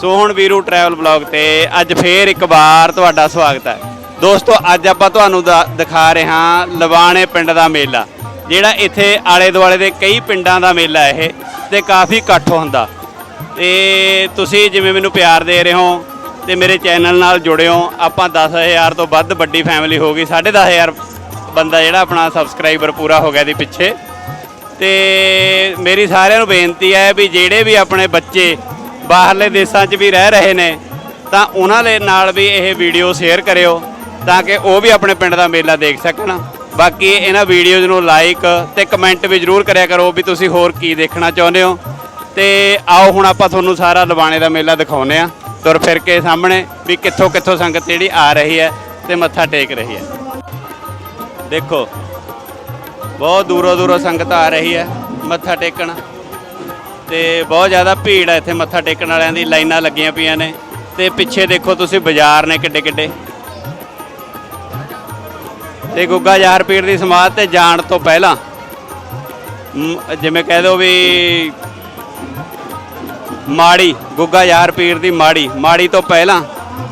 ਸੋ ਹੁਣ Veeru travel blog ਤੇ ਅੱਜ ਫੇਰ ਇੱਕ ਵਾਰ ਤੁਹਾਡਾ ਸਵਾਗਤ ਹੈ। ਦੋਸਤੋ, ਅੱਜ ਆਪਾਂ ਤੁਹਾਨੂੰ ਦਾ- ਦਿਖਾ ਰਹੇ ਹਾਂ ਲਵਾਣੇ ਪਿੰਡ ਦਾ ਮੇਲਾ, ਜਿਹੜਾ ਇੱਥੇ ਆਲੇ ਦੁਆਲੇ ਦੇ ਕਈ ਪਿੰਡਾਂ ਦਾ ਮੇਲਾ ਹੈ ਇਹ, ਤੇ ਕਾਫੀ ਇਕੱਠ ਹੁੰਦਾ। ਤੇ ਤੁਸੀਂ ਜਿਵੇਂ ਮੈਨੂੰ ਪਿਆਰ ਦੇ ਰਹੇ ਹੋ ਤੇ ਮੇਰੇ ਚੈਨਲ ਨਾਲ ਜੁੜਿਓ ਹੋ, ਆਪਾਂ 10000 ਤੋਂ ਵੱਧ ਵੱਡੀ ਫੈਮਿਲੀ ਹੋ ਗਈ 10500 ਬੰਦਾ ਜਿਹੜਾ ਆਪਣਾ ਸਬਸਕ੍ਰਾਈਬਰ ਪੂਰਾ ਹੋ ਗਿਆ ਦੀ ਪਿੱਛੇ। ਤੇ ਮੇਰੀ ਸਾਰਿਆਂ ਨੂੰ ਬੇਨਤੀ ਹੈ ਵੀ ਜਿਹੜੇ ਵੀ ਆਪਣੇ ਬੱਚੇ ਬਾਹਰਲੇ ਦੇਸ਼ਾਂ 'ਚ ਵੀ ਰਹਿ ਰਹੇ ਨੇ, ਤਾਂ ਉਹਨਾਂ ਦੇ ਨਾਲ ਵੀ ਇਹ ਵੀਡੀਓ ਸ਼ੇਅਰ ਕਰਿਓ, ਤਾਂ ਕਿ ਉਹ ਵੀ ਆਪਣੇ ਪਿੰਡ ਦਾ ਮੇਲਾ ਦੇਖ ਸਕਣ। ਬਾਕੀ ਇਹਨਾਂ ਵੀਡੀਓਜ਼ ਨੂੰ ਲਾਈਕ ਤੇ ਕਮੈਂਟ ਵੀ ਜ਼ਰੂਰ ਕਰਿਆ ਕਰੋ ਵੀ ਤੁਸੀਂ ਹੋਰ ਕੀ ਦੇਖਣਾ ਚਾਹੁੰਦੇ ਹੋ। ਤੇ ਆਓ ਹੁਣ ਆਪਾਂ ਤੁਹਾਨੂੰ ਸਾਰਾ ਲਵਾਣੇ ਦਾ ਮੇਲਾ ਦਿਖਾਉਂਦੇ ਆ ਤੁਰ ਫਿਰ ਕੇ ਸਾਹਮਣੇ ਵੀ ਕਿੱਥੋਂ ਕਿੱਥੋਂ ਸੰਗਤ ਜਿਹੜੀ ਆ ਰਹੀ ਹੈ ਤੇ ਮੱਥਾ ਟੇਕ ਰਹੀ ਹੈ। ਦੇਖੋ, ਬਹੁਤ ਦੂਰੋਂ ਦੂਰੋਂ ਸੰਗਤ ਆ ਰਹੀ ਹੈ ਮੱਥਾ ਟੇਕਣ। ਤੇ ਬਹੁਤ ਜ਼ਿਆਦਾ ਭੀੜ ਹੈ ਇੱਥੇ ਮੱਥਾ ਟੇਕਣ ਵਾਲਿਆਂ ਦੀ, ਲਾਈਨਾਂ ਲੱਗੀਆਂ ਪਈਆਂ ਨੇ। ਤੇ ਪਿੱਛੇ ਦੇਖੋ ਤੁਸੀਂ ਬਾਜ਼ਾਰ ਨੇ ਕਿੱਡੇ ਕਿੱਡੇ ਤੇ ਗੁੱਗਾ ਯਾਰ ਪੀਰ ਦੀ ਸਮਾਧ ਤੇ ਜਾਣ ਤੋਂ ਪਹਿਲਾਂ ਜਿਵੇਂ ਕਹਿ ਦੋ ਵੀ ਮਾੜੀ, ਗੁੱਗਾ ਯਾਰ ਪੀਰ ਦੀ ਮਾੜੀ ਮਾੜੀ ਤੋਂ ਪਹਿਲਾਂ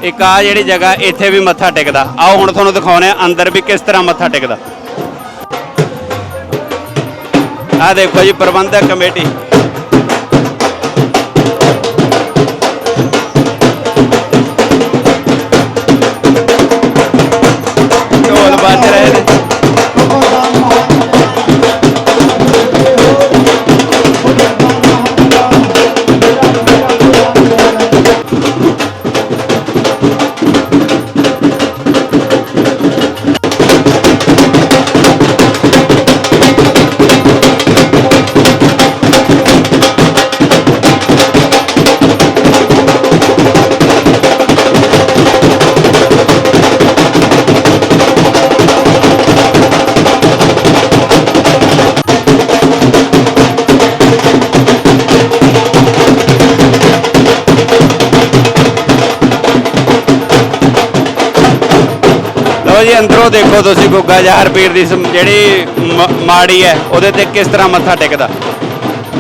ਇੱਕ ਆ ਜਿਹੜੀ ਜਗ੍ਹਾ ਇੱਥੇ ਵੀ ਮੱਥਾ ਟੇਕਦਾ। ਆਓ ਹੁਣ ਤੁਹਾਨੂੰ ਦਿਖਾਉਣੇ ਆ ਅੰਦਰ ਵੀ ਕਿਸ ਤਰ੍ਹਾਂ ਮੱਥਾ ਟੇਕਦਾ। ਆ ਦੇਖੋ ਜੀ ਪ੍ਰਬੰਧਕ ਕਮੇਟੀ। ਜੀ, ਅੰਦਰੋਂ ਦੇਖੋ ਤੁਸੀਂ ਗੁੱਗਾ ਜਹਰ ਪੀਰ ਦੀ ਸਮ- ਜਿਹੜੀ ਮ- ਮਾੜੀ ਹੈ, ਉਹਦੇ ਤੇ ਕਿਸ ਤਰ੍ਹਾਂ ਮੱਥਾ ਟੇਕਦਾ?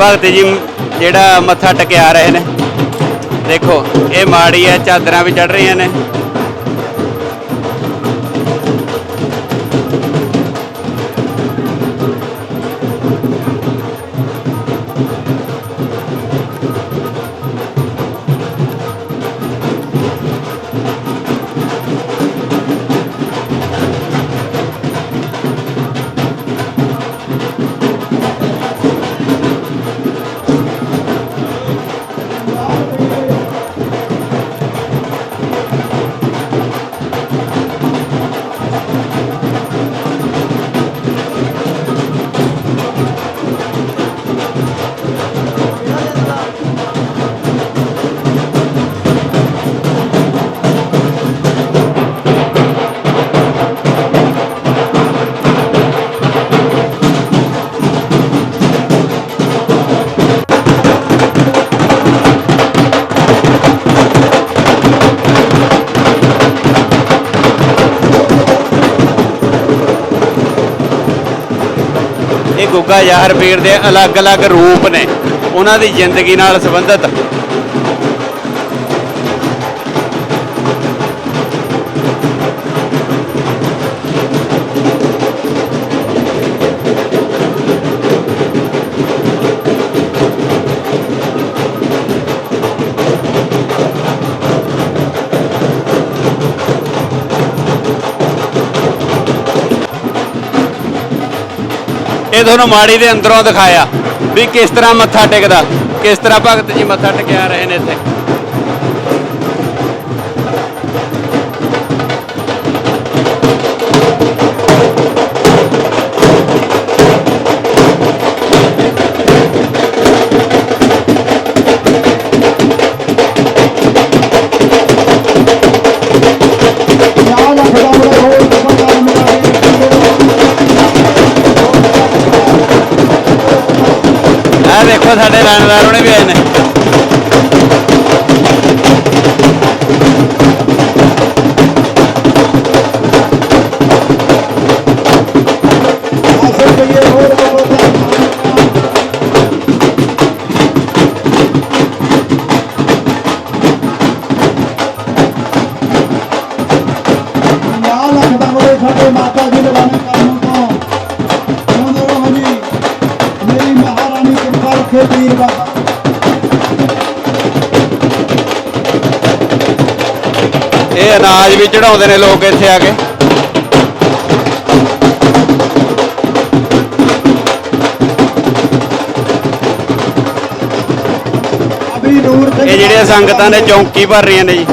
ਭਗਤ ਜੀ, ਜਿਹੜਾ ਮੱਥਾ ਟੇਕਿਆ ਰਹੇ ਨੇ। ਦੇਖੋ, ਇਹ ਮਾੜੀ ਹੈ, ਚਾਦਰਾਂ ਵੀ ਚੜ ਰਹੀਆਂ ਨੇ। ਗੁੱਗਾ ਯਾਰ ਪੀਰ ਦੇ ਅਲੱਗ-ਅਲੱਗ ਰੂਪ ਨੇ। ਉਹਨਾਂ ਦੀ ਜ਼ਿੰਦਗੀ ਨਾਲ ਸੰਬੰਧਿਤ ਇਹ ਤੁਹਾਨੂੰ ਮਾੜੀ ਦੇ ਅੰਦਰੋਂ ਦਿਖਾਇਆ ਵੀ ਕਿਸ ਤਰ੍ਹਾਂ ਮੱਥਾ ਟੇਕਦਾ, ਕਿਸ ਤਰ੍ਹਾਂ ਭਗਤ ਜੀ ਮੱਥਾ ਟੇਕਿਆ ਰਹੇ ਨੇ ਇੱਥੇ। ਆਹ ਦੇਖੋ ਸਾਡੇ ਲਾਣੇਦਾਰ ਉਹਨੇ ਵੀ ਆਏ ਨੇ। ਚੜਾਉਂਦੇ ਨੇ ਲੋਕ ਇੱਥੇ ਆ ਕੇ। ਇਹ ਜਿਹੜੀਆਂ ਸੰਗਤਾਂ ਨੇ ਚੌਂਕੀ ਭਰ ਰਹੀਆਂ ਨੇ ਜੀ।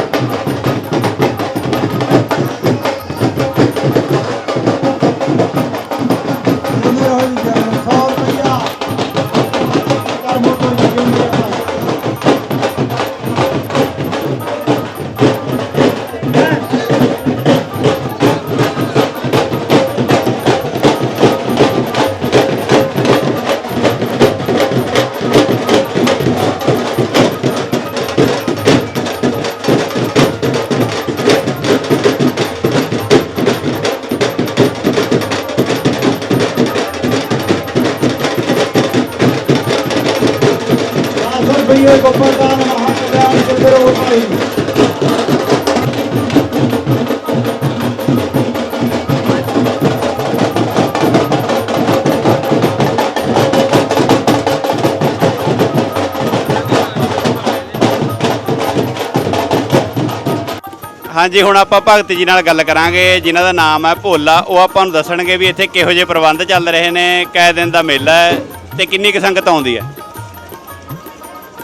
ਹਾਂਜੀ, ਹੁਣ ਆਪਾਂ ਭਗਤ ਜੀ ਨਾਲ ਗੱਲ ਕਰਾਂਗੇ, ਜਿਨ੍ਹਾਂ ਦਾ ਨਾਮ ਹੈ ਭੋਲਾ। ਉਹ ਆਪਾਂ ਨੂੰ ਦੱਸਣਗੇ ਵੀ ਇੱਥੇ ਕਿਹੋ ਜਿਹੇ ਪ੍ਰਬੰਧ ਚੱਲ ਰਹੇ ਨੇ, ਕੈ ਦਿਨ ਦਾ ਮੇਲਾ ਹੈ ਤੇ ਕਿੰਨੀ ਕੁ ਸੰਗਤ ਆਉਂਦੀ ਹੈ?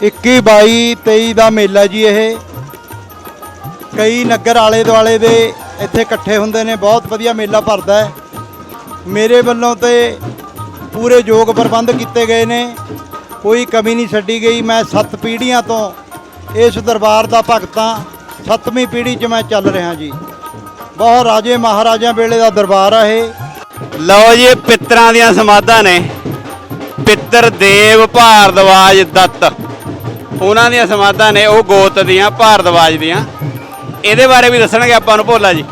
21 22 23 ਦਾ ਮੇਲਾ ਜੀ ਇਹ। ਕਈ ਨਗਰ ਆਲੇ ਦੁਆਲੇ ਦੇ ਇੱਥੇ ਇਕੱਠੇ ਹੁੰਦੇ ਨੇ, ਬਹੁਤ ਵਧੀਆ ਮੇਲਾ ਭਰਦਾ ਹੈ। ਮੇਰੇ ਵੱਲੋਂ ਤੇ ਪੂਰੇ ਯੋਗ ਪ੍ਰਬੰਧ ਕੀਤੇ ਗਏ ਨੇ। ਕੋਈ ਕਮੀ ਨਹੀਂ ਛੱਡੀ ਗਈ। ਮੈਂ ਸੱਤ ਪੀੜ੍ਹੀਆਂ ਤੋਂ ਇਸ ਦਰਬਾਰ ਦਾ ਭਗਤ ਹਾਂ। ਸੱਤਵੀਂ ਪੀੜ੍ਹੀ 'ਚ ਮੈਂ ਚੱਲ ਰਿਹਾ ਜੀ। ਬਹੁਤ ਰਾਜੇ ਮਹਾਰਾਜਿਆਂ ਵੇਲੇ ਦਾ ਦਰਬਾਰ ਆ ਇਹ। ਲਓ ਜੀ ਇਹ ਪਿੱਤਰਾਂ ਦੀਆਂ ਸਮਾਧਾਂ ਨੇ। ਪਿੱਤਰ ਦੇਵ ਭਾਰਦਵਾਜ ਦੱਤ। ਉਹਨਾਂ ਦੀਆਂ ਸਮਾਧਾਂ ਨੇ ਉਹ ਗੋਤ ਦੀਆਂ ਭਾਰਦਵਾਜ ਦੀਆਂ। ਇਹਦੇ ਬਾਰੇ ਵੀ ਦੱਸਣਗੇ ਆਪਾਂ ਨੂੰ ਭੋਲਾ ਜੀ।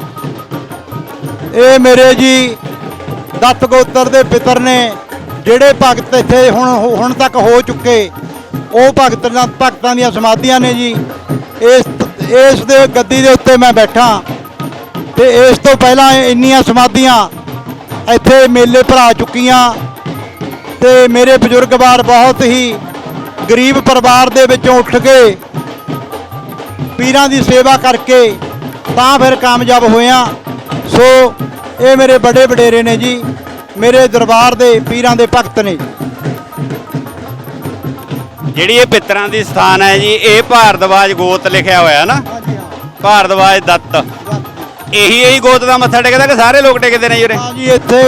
ਇਹ ਮੇਰੇ ਜੀ ਦੱਤ ਗੋਤਰ ਦੇ ਪਿਤਰ ਨੇ ਜਿਹੜੇ ਭਗਤ ਇੱਥੇ ਹੁਣ ਹੁਣ ਤੱਕ ਹੋ ਚੁੱਕੇ ਉਹ ਭਗਤ ਭਗਤਾਂ ਦੀਆਂ ਸਮਾਧੀਆਂ ਨੇ ਜੀ। ਇਸ ਇਸ ਦੇ ਗੱਦੀ ਦੇ ਉੱਤੇ ਮੈਂ ਬੈਠਾ। ਤੇ ਇਸ ਤੋਂ ਪਹਿਲਾਂ ਇੰਨੀਆਂ ਸਮਾਧੀਆਂ ਇੱਥੇ ਮੇਲੇ ਭਰਾ ਚੁੱਕੀਆਂ। ਤੇ ਮੇਰੇ ਬਜ਼ੁਰਗ ਬਜ਼ੁਰਗਵਾਰ ਬਹੁਤ ਹੀ ਗਰੀਬ ਪਰਿਵਾਰ ਦੇ ਵਿੱਚੋਂ ਉੱਠ ਕੇ ਪੀਰਾਂ ਦੀ ਸੇਵਾ ਕਰਕੇ ਤਾਂ ਫਿਰ ਕਾਮਯਾਬ ਹੋਇਆ। ਸੋ ਇਹ ਮੇਰੇ ਵੱਡੇ ਵਡੇਰੇ ਨੇ ਜੀ, ਮੇਰੇ ਦਰਬਾਰ ਦੇ ਪੀਰਾਂ ਦੇ ਭਗਤ ਨੇ। ਜਿਹੜੀ ਇਹ ਪਿੱਤਰਾਂ ਦੀ ਸਥਾਨ ਹੈ ਜੀ ਇਹ ਭਾਰਦਵਾਜ ਗੋਤ ਲਿਖਿਆ ਹੋਇਆ ਨਾ। ਭਾਰਦਵਾਜ ਦੱਤ। ਇਹੀ ਇਹੀ ਗੋਤ ਦਾ ਮੱਥਾ ਟੇਕਦਾ ਕਿ ਸਾਰੇ ਲੋਕ ਟੇਕਦੇ ਨੇ ਜੀ ਉਰੇ? ਹਾਂ ਜੀ ਇੱਥੇ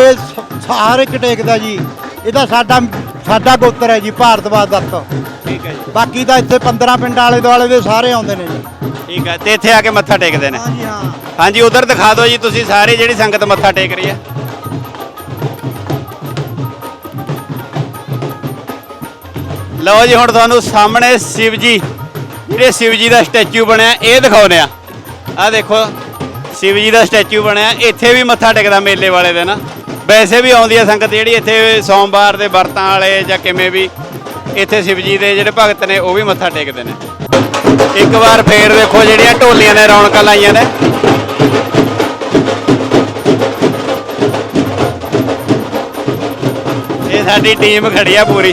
ਸਾਰੇ ਇੱਕ ਟੇਕਦਾ ਜੀ। ਇਹਦਾ ਸਾਡਾ ਸਾਡਾ ਗੋਤਰ ਹੈ ਜੀ ਭਾਰਤਵਾਦ ਦੱਤ। ਠੀਕ ਹੈ ਜੀ। ਬਾਕੀ ਤਾਂ ਇੱਥੇ 15 ਪਿੰਡ ਆਲੇ ਦੁਆਲੇ ਦੇ ਸਾਰੇ ਆਉਂਦੇ ਨੇ ਜੀ। ਠੀਕ ਹੈ ਤੇ ਇੱਥੇ ਆ ਕੇ ਮੱਥਾ ਟੇਕਦੇ ਨੇ। ਹਾਂਜੀ ਹਾਂ। ਹਾਂਜੀ ਉਧਰ ਦਿਖਾ ਦਿਓ ਜੀ ਤੁਸੀਂ ਸਾਰੀ ਜਿਹੜੀ ਸੰਗਤ ਮੱਥਾ ਟੇਕ ਰਹੀ ਹੈ। ਲਓ ਜੀ, ਹੁਣ ਤੁਹਾਨੂੰ ਸਾਹਮਣੇ ਸ਼ਿਵ ਜੀ ਜਿਹੜੇ ਸ਼ਿਵ ਜੀ ਦਾ ਸਟੈਚੂ ਬਣਿਆ, ਇਹ ਦਿਖਾਉਨੇ ਆ। ਆ ਦੇਖੋ ਸ਼ਿਵ ਜੀ ਦਾ ਸਟੈਚੂ ਬਣਿਆ, ਇੱਥੇ ਵੀ ਮੱਥਾ ਟੇਕਦਾ ਮੇਲੇ ਵਾਲੇ ਦਿਨ। ਵੈਸੇ ਵੀ ਆਉਂਦੀ ਆ ਸੰਗਤ ਜਿਹੜੀ ਇੱਥੇ ਸੋਮਵਾਰ ਦੇ ਵਰਤਾਂ ਵਾਲੇ ਜਾਂ ਕਿਵੇਂ ਵੀ, ਇੱਥੇ ਸ਼ਿਵ ਜੀ ਦੇ ਜਿਹੜੇ ਭਗਤ ਨੇ, ਉਹ ਵੀ ਮੱਥਾ ਟੇਕਦੇ ਨੇ। ਇੱਕ ਵਾਰ ਫੇਰ ਦੇਖੋ ਜਿਹੜੀਆਂ ਢੋਲੀਆਂ ਨੇ, ਰੌਣਕਾਂ ਲਾਈਆਂ ਨੇ। ਇਹ ਸਾਡੀ ਟੀਮ ਖੜੀ ਆ ਪੂਰੀ।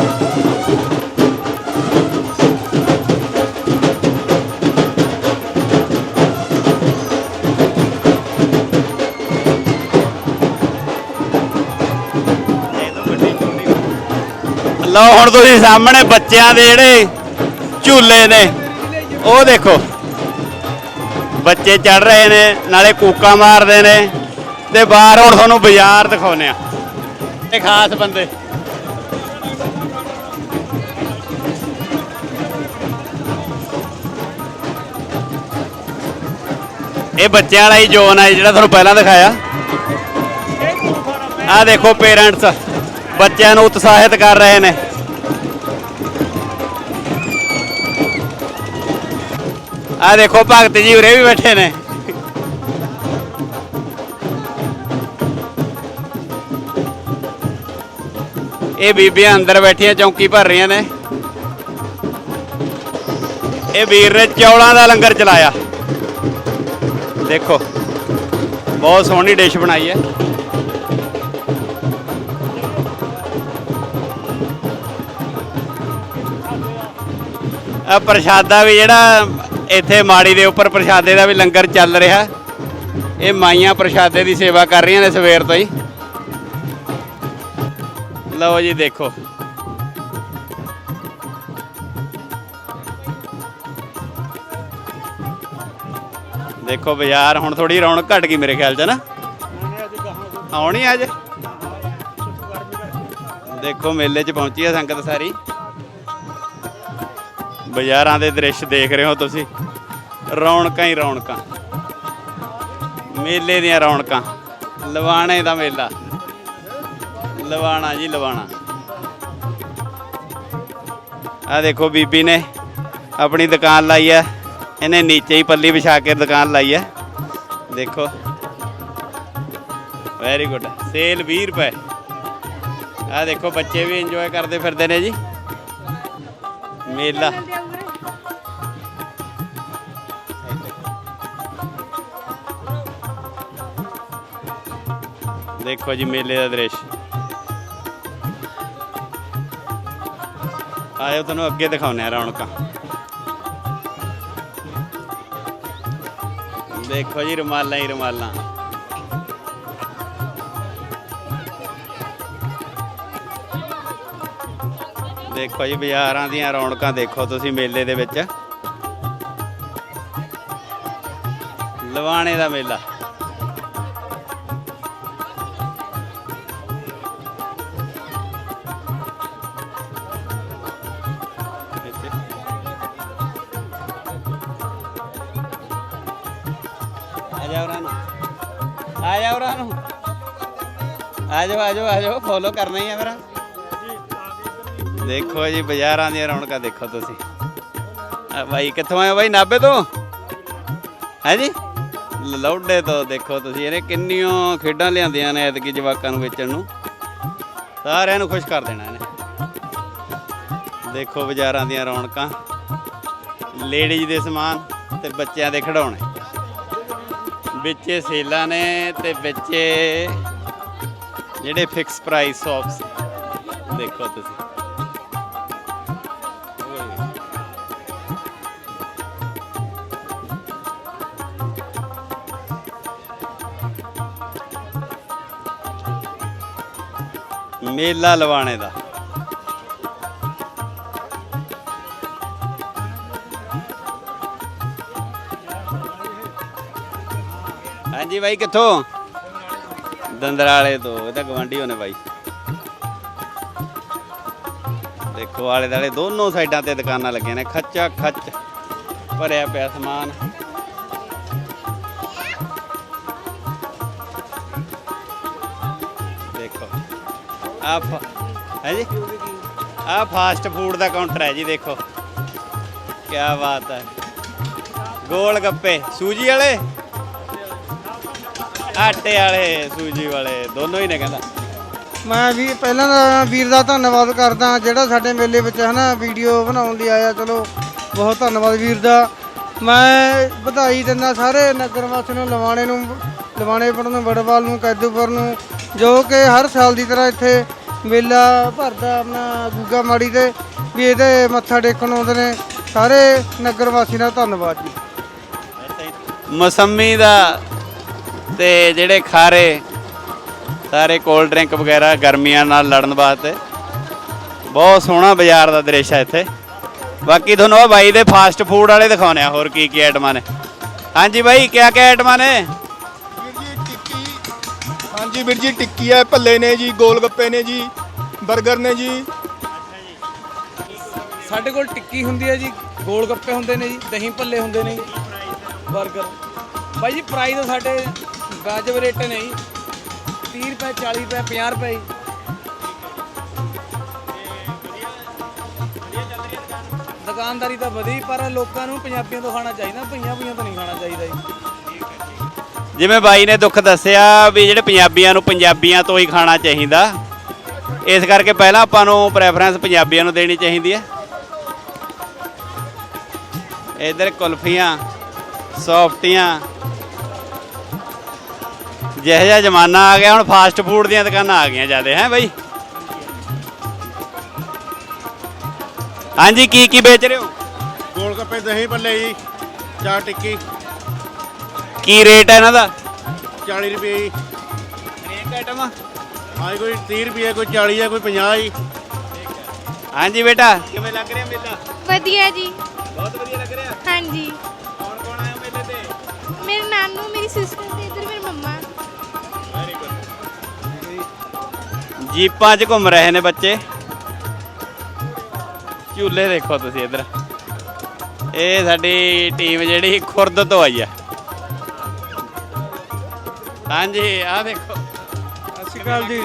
ਲਓ ਹੁਣ ਤੁਸੀਂ ਸਾਹਮਣੇ ਬੱਚਿਆਂ ਦੇ ਜਿਹੜੇ ਝੂਲੇ ਨੇ, ਉਹ ਦੇਖੋ। ਬੱਚੇ ਚੜ ਰਹੇ ਨੇ, ਨਾਲੇ ਕੂਕਾਂ ਮਾਰਦੇ ਨੇ। ਤੇ ਬਾਹਰ ਹੁਣ ਤੁਹਾਨੂੰ ਬਾਜ਼ਾਰ ਦਿਖਾਉਨੇ ਆ ਇਹ ਖਾਸ ਬੰਦੇ। ਇਹ ਬੱਚਿਆਂ ਵਾਲਾ ਹੀ ਜ਼ੋਨ ਹੈ ਜਿਹੜਾ ਤੁਹਾਨੂੰ ਪਹਿਲਾਂ ਦਿਖਾਇਆ। ਆ ਦੇਖੋ ਪੇਰੈਂਟਸ ਬੱਚਿਆਂ ਨੂੰ ਉਤਸ਼ਾਹਿਤ ਕਰ ਰਹੇ ਨੇ। ਆ ਦੇਖੋ ਭਗਤ ਜੀ ਉਰੇ ਵੀ ਬੈਠੇ ਨੇ ਇਹ ਬੀਬੀਆਂ ਅੰਦਰ ਬੈਠੀਆਂ ਚੌਂਕੀ ਭਰ ਰਹੀਆਂ ਨੇ ਇਹ ਵੀਰ ਨੇ ਚੌਲਾਂ ਦਾ ਲੰਗਰ ਚਲਾਇਆ ਦੇਖੋ ਬਹੁਤ ਸੋਹਣੀ ਡਿਸ਼ ਬਣਾਈ ਹੈ ਆ ਪ੍ਰਸ਼ਾਦਾ ਵੀ ਜਿਹੜਾ ਇੱਥੇ ਮਾੜੀ ਦੇ ਉੱਪਰ ਪ੍ਰਸ਼ਾਦੇ ਦਾ ਵੀ ਲੰਗਰ ਚੱਲ ਰਿਹਾ। ਇਹ ਮਾਈਆਂ ਪ੍ਰਸ਼ਾਦੇ ਦੀ ਸੇਵਾ ਕਰ ਰਹੀਆਂ ਨੇ ਸਵੇਰ ਤੋਂ ਹੀ। ਲਓ ਜੀ, ਦੇਖੋ। ਦੇਖੋ, ਬਾਜ਼ਾਰ ਹੁਣ ਥੋੜੀ ਰੌਣਕ ਘਟ ਗਈ ਮੇਰੇ ਖਿਆਲ ਚ ਨਾ। ਆਉਣੀ ਅੱਜ? ਦੇਖੋ, ਮੇਲੇ 'ਚ ਪਹੁੰਚੀ ਆ ਸੰਗਤ ਸਾਰੀ। ਬਾਜ਼ਾਰਾਂ ਦੇ ਦ੍ਰਿਸ਼ ਦੇਖ ਰਹੇ ਹੋ ਤੁਸੀਂ। ਰੌਣਕਾਂ ਹੀ ਰੌਣਕਾਂ। ਮੇਲੇ ਦੀਆਂ ਰੌਣਕਾਂ। ਲਵਾਣੇ ਦਾ ਮੇਲਾ। ਲਵਾਣਾ ਜੀ, ਲਵਾਣਾ। ਆ ਦੇਖੋ ਬੀਬੀ ਨੇ ਆਪਣੀ ਦੁਕਾਨ ਲਾਈ ਹੈ। ਇਹਨੇ ਨੀਚੇ ਹੀ ਪੱਲੀ ਵਿਛਾ ਕੇ ਦੁਕਾਨ ਲਾਈ ਹੈ। ਦੇਖੋ। ਵੈਰੀ ਗੁੱਡ ਸੇਲ 20 ਰੁਪਏ। ਆ ਦੇਖੋ ਬੱਚੇ ਵੀ ਇੰਜੋਏ ਕਰਦੇ ਫਿਰਦੇ ਨੇ ਜੀ। ਮੇਲਾ। ਦੇਖੋ ਜੀ ਮੇਲੇ ਦਾ ਦ੍ਰਿਸ਼। ਆਇਓ ਤੁਹਾਨੂੰ ਅੱਗੇ ਦਿਖਾਉਂਦੇ ਆ ਰੌਣਕਾਂ। ਦੇਖੋ ਜੀ ਰੁਮਾਲਾਂ ਹੀ ਰੁਮਾਲਾਂ। ਦੇਖੋ ਜੀ ਬਾਜ਼ਾਰਾਂ ਦੀਆਂ ਰੌਣਕਾਂ ਦੇਖੋ ਤੁਸੀਂ ਮੇਲੇ ਦੇ ਵਿੱਚ। ਲਵਾਣੇ ਦਾ ਮੇਲਾ। ਆ ਜਾਓ ਆ ਫੋਲੋ ਕਰਨਾ ਹੀ ਆ ਮੇਰਾ ਦੇਖੋ ਜੀ, ਬਾਜ਼ਾਰਾਂ ਦੀਆਂ ਰੌਣਕਾਂ ਦੇਖੋ ਤੁਸੀਂ। ਆ ਬਾਈ ਕਿੱਥੋਂ ਆਏ ਬਾਈ? ਨਾਬੇ ਤੋਂ? ਹੈ ਜੀ? ਲੌਡੇ ਤੋਂ ਦੇਖੋ ਤੁਸੀਂ, ਇਹਨੇ ਕਿੰਨੀਆਂ ਖੇਡਾਂ ਲਿਆਂਦੀਆਂ ਨੇ ਐਤਕੀ ਜਵਾਕਾਂ ਨੂੰ ਵੇਚਣ ਨੂੰ। ਸਾਰਿਆਂ ਨੂੰ ਖੁਸ਼ ਕਰ ਦੇਣਾ ਇਹਨੇ। ਦੇਖੋ ਬਾਜ਼ਾਰਾਂ ਦੀਆਂ ਰੌਣਕਾਂ। ਲੇਡੀਜ਼ ਦੇ ਸਮਾਨ ਤੇ ਬੱਚਿਆਂ ਦੇ ਖਿਡੌਣੇ। ਵਿੱਚੇ ਸੇਲਾਂ ਨੇ ਤੇ ਵਿੱਚੇ ਜਿਹੜੇ ਫਿਕਸ ਪ੍ਰਾਈਸ ਸ਼ਾਪਸ ਦੇਖੋ ਤੁਸੀਂ। ਮੇਲਾ ਲਵਾਣੇ ਦਾ। ਹਾਂਜੀ ਬਾਈ ਕਿੱਥੋਂ? ਦੰਦਰਾਲੇ ਤੋਂ, ਇਹ ਤਾਂ ਗਵਾਂਢੀ ਹੋਣੇ ਬਾਈ। ਦੇਖੋ, ਆਲੇ ਦਾਲੇ ਦੋਨੋਂ ਸਾਈਡਾਂ ਤੇ ਦੁਕਾਨਾਂ ਲੱਗੀਆਂ ਨੇ। ਖੱਚਾ ਖੱਚ, ਭਰਿਆ ਪਿਆ ਸਮਾਨ। ਦੇਖੋ ਆਪ ਹੈ ਜੀ? ਆ ਫਾਸਟ ਫੂਡ ਦਾ ਕਾਊਂਟਰ ਹੈ ਜੀ, ਦੇਖੋ। ਕੀ ਬਾਤ ਹੈ। ਗੋਲ ਗੱਪੇ। ਸੂਜੀ ਵਾਲੇ? ਆਟੇ ਵਾਲੇ ਸੂਜੀ ਵਾਲੇ ਦੋਨੋਂ ਹੀ ਨੇ ਕਹਿੰਦਾ। ਮੈਂ ਵੀ ਪਹਿਲਾਂ ਤਾਂ ਵੀਰ ਦਾ ਧੰਨਵਾਦ ਕਰਦਾ ਜਿਹੜਾ ਸਾਡੇ ਮੇਲੇ ਵਿੱਚ ਹਨਾ ਵੀਡੀਓ ਬਣਾਉਣ ਲਈ ਆਇਆ ਚਲੋ ਬਹੁਤ ਧੰਨਵਾਦ ਵੀਰ ਦਾ। ਮੈਂ ਵਧਾਈ ਦਿੰਦਾ ਸਾਰੇ ਨਗਰ ਵਾਸੀਆਂ ਨੂੰ ਲਵਾਣੇ ਨੂੰ ਲਵਾਣੇ ਪਿੰਡ ਨੂੰ ਬੜਵਾਲ ਨੂੰ ਕੈਦੂਪੁਰ ਨੂੰ ਜੋ ਕਿ ਹਰ ਸਾਲ ਦੀ ਤਰ੍ਹਾਂ ਇੱਥੇ ਮੇਲਾ ਭਰਦਾ ਆਪਣਾ ਗੁੱਗਾ ਮਾੜੀ ਤੇ ਵੀ ਇਹਦੇ ਮੱਥਾ ਟੇਕਣ ਆਉਂਦੇ ਨੇ। ਸਾਰੇ ਨਗਰ ਵਾਸੀਆਂ ਦਾ ਧੰਨਵਾਦ ਜੀ। ਮੌਸੰਮੀ ਦਾ ਤੇ ਜਿਹੜੇ ਖਾਰੇ ਸਾਰੇ ਕੋਲਡ ਡਰਿੰਕ ਵਗੈਰਾ ਗਰਮੀਆਂ ਨਾਲ ਲੜਨ ਵਾਸਤੇ। ਬਹੁਤ ਸੋਹਣਾ ਬਾਜ਼ਾਰ ਦਾ ਦ੍ਰਿਸ਼ ਹੈ ਇੱਥੇ। ਬਾਕੀ ਤੁਹਾਨੂੰ ਆ ਬਾਈ ਦੇ ਫਾਸਟ ਫੂਡ ਵਾਲੇ ਦਿਖਾਉਣੇ ਆ ਹੋਰ ਕੀ ਕੀ ਆਈਟਮਾਂ ਨੇ। ਹਾਂਜੀ ਬਾਈ ਕਿਆ ਕਿਆ ਆਈਟਮਾਂ ਨੇ? ਵੀਰ ਜੀ ਟਿੱਕੀ। ਹਾਂਜੀ ਵੀਰ ਜੀ ਟਿੱਕੀ ਹੈ ਭੱਲੇ ਨੇ ਜੀ ਗੋਲ ਗੱਪੇ ਨੇ ਜੀ 버ਗਰ ਨੇ ਜੀ। ਸਾਡੇ ਕੋਲ ਟਿੱਕੀ ਹੁੰਦੀ ਹੈ ਜੀ ਗੋਲ ਗੱਪੇ ਹੁੰਦੇ ਨੇ ਜੀ ਦਹੀਂ ਭੱਲੇ ਹੁੰਦੇ ਨੇ ਜੀ 버ਗਰ ਬਾਈ ਜੀ ਪ੍ਰਾਈਸ ਸਾਡੇ ਵਾਜਬ ਰੇਟ ਨੇ ਜੀ। 30 ਰੁਪਏ 40 ਰੁਪਏ 50 ਰੁਪਏ ਜੀ। ਦੁਕਾਨਦਾਰੀ ਤਾਂ ਵਧੀ, ਪਰ ਲੋਕਾਂ ਨੂੰ ਪੰਜਾਬੀਆਂ ਤੋਂ ਖਾਣਾ ਚਾਹੀਦਾ, ਭਈਆਂ ਭਈਆਂ ਤੋਂ ਨਹੀਂ ਖਾਣਾ ਚਾਹੀਦਾ ਜੀ। ਜਿਵੇਂ ਬਾਈ ਨੇ ਦੁੱਖ ਦੱਸਿਆ ਵੀ ਜਿਹੜੇ ਪੰਜਾਬੀਆਂ ਨੂੰ ਪੰਜਾਬੀਆਂ ਤੋਂ ਹੀ ਖਾਣਾ ਚਾਹੀਦਾ, ਇਸ ਕਰਕੇ ਪਹਿਲਾਂ ਆਪਾਂ ਨੂੰ ਪ੍ਰੈਫਰੈਂਸ ਪੰਜਾਬੀਆਂ ਨੂੰ ਦੇਣੀ ਚਾਹੀਦੀ ਹੈ। ਇਧਰ ਕੁਲਫੀਆਂ, ਸੌਫਟੀਆਂ ਜਿਹੋ ਜਿਹਾ ਜ਼ਮਾਨਾ ਆ ਗਿਆ ਹੁਣ ਫਾਸਟ ਫੂਡ ਦੀਆਂ ਦੁਕਾਨਾਂ ਆ ਗਈਆਂ ਜਿਆਦੇ ਹੈ ਬਾਈ? ਹਾਂਜੀ ਕੀ ਕੀ ਵੇਚ ਰਹੇ ਹੋ? ਗੋਲ ਗੱਪੇ ਦਹੀਂ ਭੱਲੇ ਜੀ ਚਾਰ ਟਿੱਕੀ। ਕੀ ਰੇਟ ਹੈ ਇਹਨਾਂ ਦਾ? 40 ਰੁਪਏ ਜੀ। ਹਰੇਕ ਆਈਟਮ? ਹਾਂ ਕੋਈ 30 ਰੁਪਏ ਕੋਈ 40 ਹੈ ਕੋਈ 50 ਜੀ। ਹਾਂਜੀ ਬੇਟਾ ਕਿਵੇਂ ਲੱਗ ਰਿਹਾ ਮੇਲਾ? ਵਧੀਆ ਜੀ। ਬਹੁਤ ਵਧੀਆ ਲੱਗ ਰਿਹਾ? ਹਾਂਜੀ। ਕੌਣ ਕੌਣ ਆਇਆ ਮੇਲੇ ਤੇ? ਮੇਰੇ ਨਾਨੂ ਮੇਰੀ ਸਿਸਟਰ ਤੇ। ਜੀਪਾਂ 'ਚ ਘੁੰਮ ਰਹੇ ਨੇ ਬੱਚੇ। ਝੂਲੇ ਦੇਖੋ ਤੁਸੀਂ ਇੱਧਰ। ਇਹ ਸਾਡੀ ਟੀਮ ਜਿਹੜੀ ਖੁਰਦ ਤੋਂ ਆਈ ਆ। ਹਾਂਜੀ ਆਹ ਦੇਖੋ। ਸਤਿ ਸ਼੍ਰੀ ਅਕਾਲ ਜੀ।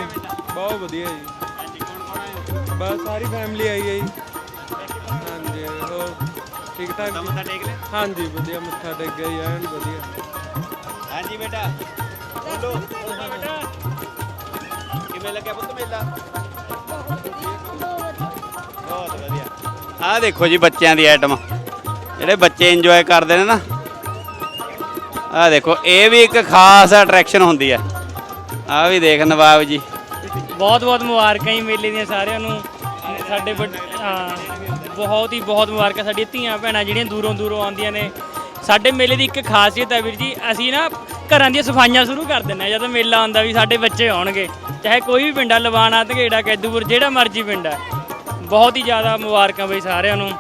ਬਹੁਤ ਵਧੀਆ ਜੀ। ਹਾਂਜੀ ਕੌਣ ਕੌਣ ਆਇਆ ਬਸ ਸਾਰੀ ਫੈਮਿਲੀ ਆਈ ਹੈ ਜੀ। ਹਾਂਜੀ ਹੋਰ ਠੀਕ ਠਾਕ ਮੱਥਾ ਟੇਕ ਲੈ ਹਾਂਜੀ ਵਧੀਆ ਮੱਥਾ ਟੇਕ ਗਿਆ ਜੀ ਐਨ ਵਧੀਆ। ਹਾਂਜੀ ਬੇਟਾ। ਬੋਲੋ। ਬੇਟਾ। ਕਿਵੇਂ ਲੱਗਿਆ ਪੁੱਤ ਮੇਲਾ? ਬਹੁਤ ਵਧੀਆ। ਆਹ ਦੇਖੋ ਜੀ ਬੱਚਿਆਂ ਦੀ ਆਈਟਮ ਜਿਹੜੇ ਬੱਚੇ ਇੰਜੋਏ ਕਰਦੇ ਨੇ ਨਾ ਆਹ ਦੇਖੋ ਇਹ ਵੀ ਇੱਕ ਖਾਸ ਅਟਰੈਕਸ਼ਨ ਹੁੰਦੀ ਹੈ ਆਹ ਵੀ ਦੇਖ ਨਵਾਬ ਜੀ। ਬਹੁਤ ਬਹੁਤ ਮੁਬਾਰਕਾਂ ਜੀ ਮੇਲੇ ਦੀਆਂ ਸਾਰਿਆਂ ਨੂੰ। ਸਾਡੇ ਵੱਡ- ਹਾਂ ਬਹੁਤ ਹੀ ਬਹੁਤ ਮੁਬਾਰਕਾਂ ਸਾਡੀਆਂ ਧੀਆਂ ਭੈਣਾਂ ਜਿਹੜੀਆਂ ਦੂਰੋਂ ਦੂਰੋਂ ਆਉਂਦੀਆਂ ਨੇ। ਸਾਡੇ ਮੇਲੇ ਦੀ ਇੱਕ ਖਾਸੀਅਤ ਹੈ ਵੀਰ ਜੀ ਅਸੀਂ ਨਾ ਘਰਾਂ ਦੀਆਂ ਸਫਾਈਆਂ ਸ਼ੁਰੂ ਕਰ ਦਿੰਦੇ ਹਾਂ ਜਦੋਂ ਮੇਲਾ ਆਉਂਦਾ ਵੀ ਸਾਡੇ ਬੱਚੇ ਆਉਣਗੇ, ਚਾਹੇ ਕੋਈ ਵੀ ਪਿੰਡ ਆ, ਲਵਾਣਾ, ਧਗੇੜਾ, ਕੈਦੂਪੁਰ, ਜਿਹੜਾ ਮਰਜ਼ੀ ਪਿੰਡ ਹੈ ਬਹੁਤ ਹੀ ਜ਼ਿਆਦਾ ਮੁਬਾਰਕਾਂ ਬਈ ਸਾਰਿਆਂ ਨੂੰ।